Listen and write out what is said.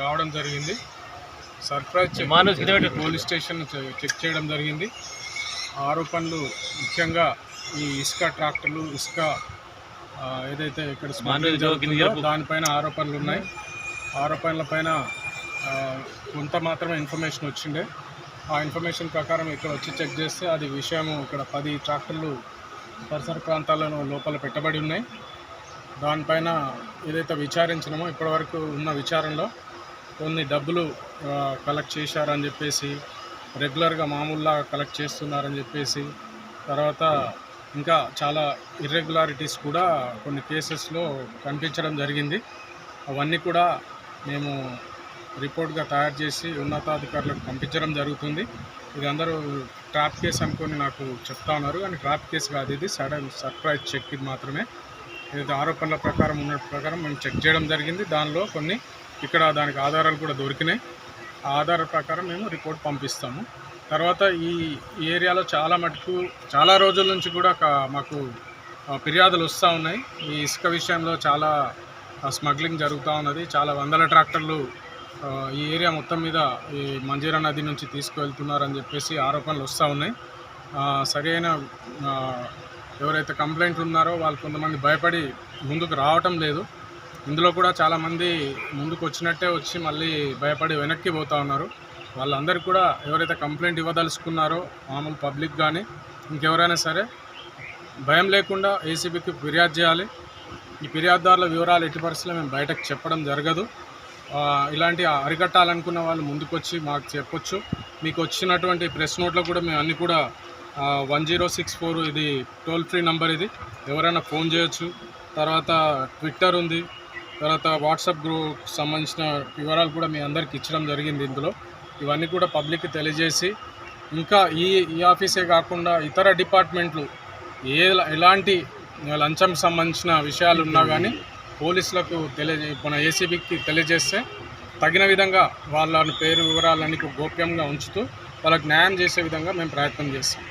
రావడం జరిగింది. Surprise police station check చేయడం జరిగింది. ఆరోపణలు ముఖ్యంగా ఈ ఇసుక ట్రాక్టర్లు ఇసుక ఏదైతే ఇక్కడ. దానిపైన ఆరోపణలు ఉన్నాయి. ఆరోపణల పైన కొంత మాత్రమే ఇన్ఫర్మేషన్ వచ్చిండే. ఆ ఇన్ఫర్మేషన్ ప్రకారం ఇక్కడ వచ్చి చెక్ చేస్తే అది విషయం ఇక్కడ పది ట్రాక్టర్లు పరిసర ప్రాంతాలను లోపల పెట్టబడి ఉన్నాయి. దానిపైన ఏదైతే విచారించినామో ఇప్పటివరకు ఉన్న విచారణలో కొన్ని డబ్బులు కలెక్ట్ చేశారని చెప్పేసి రెగ్యులర్గా మామూలుగా కలెక్ట్ చేస్తున్నారని చెప్పేసి తర్వాత ఇంకా చాలా ఇర్రెగ్యులారిటీస్ కూడా కొన్ని కేసెస్లో కనిపించడం జరిగింది. అవన్నీ కూడా మేము రిపోర్ట్గా తయారు చేసి ఉన్నతాధికారులకు పంపించడం జరుగుతుంది. ఇది అందరూ ట్రాప్ కేసు అనుకొని నాకు చెప్తా ఉన్నారు. కానీ ట్రాప్ కేసు కాదు ఇది. సడన్ సర్ప్రైజ్ చెక్ ఇది మాత్రమే. ఇది ఆరోపణల ప్రకారం ఉన్న ప్రకారం మేము చెక్ చేయడం జరిగింది. దానిలో కొన్ని ఇక్కడ దానికి ఆధారాలు కూడా దొరికినాయి. ఆ ఆధారాల ప్రకారం మేము రిపోర్ట్ పంపిస్తాము. తర్వాత ఈ ఈ ఏరియాలో చాలా మటుకు చాలా రోజుల నుంచి కూడా మాకు ఫిర్యాదులు వస్తూ ఉన్నాయి. ఈ ఇసుక విషయంలో చాలా స్మగ్లింగ్ జరుగుతూ ఉన్నది. చాలా వందల ట్రాక్టర్లు ఈ ఏరియా మొత్తం మీద ఈ మంజీరా నది నుంచి తీసుకువెళ్తున్నారని చెప్పేసి ఆరోపణలు వస్తూ ఉన్నాయి. సరైన ఎవరైతే కంప్లైంట్లు ఉన్నారో వాళ్ళు కొంతమంది భయపడి ముందుకు రావటం లేదు. ఇందులో కూడా చాలామంది ముందుకు వచ్చినట్టే వచ్చి మళ్ళీ భయపడి వెనక్కి పోతా ఉన్నారు. వాళ్ళందరికీ కూడా ఎవరైతే కంప్లైంట్ ఇవ్వదలుచుకున్నారో మామూలు పబ్లిక్ కానీ ఇంకెవరైనా సరే భయం లేకుండా ఏసీబీకి ఫిర్యాదు చేయాలి. ఈ ఫిర్యాదుదారుల వివరాలు ఎట్టి పరిస్థితుల్లో మేము బయటకు చెప్పడం జరగదు. ఇలాంటి అరికట్టాలనుకున్న వాళ్ళు ముందుకొచ్చి మాకు చెప్పొచ్చు. మీకు వచ్చినటువంటి ప్రెస్ నోట్లో కూడా మేము అన్ని కూడా వన్ జీరో సిక్స్ ఫోర్ ఇది టోల్ ఫ్రీ నంబర్ ఇది. ఎవరైనా ఫోన్ చేయొచ్చు. తర్వాత ట్విట్టర్ ఉంది. తర్వాత వాట్సాప్ గ్రూప్ సంబంధించిన వివరాలు కూడా మీ అందరికి ఇచ్చడం జరిగింది ఇందులో. ఇవన్నీ కూడా పబ్లిక్కి తెలియజేసి ఇంకా ఈ ఈ ఆఫీసే కాకుండా ఇతర డిపార్ట్మెంట్లు ఏ ఎలాంటి లంచం సంబంధించిన విషయాలు ఉన్నా కానీ పోలీసులకు తెలియజే మన ఏసీబీకి తెలియజేస్తే తగిన విధంగా వాళ్ళ పేరు వివరాలన్నీ గోప్యంగా ఉంచుతూ వాళ్ళకు న్యాయం చేసే విధంగా మేము ప్రయత్నం చేస్తాం.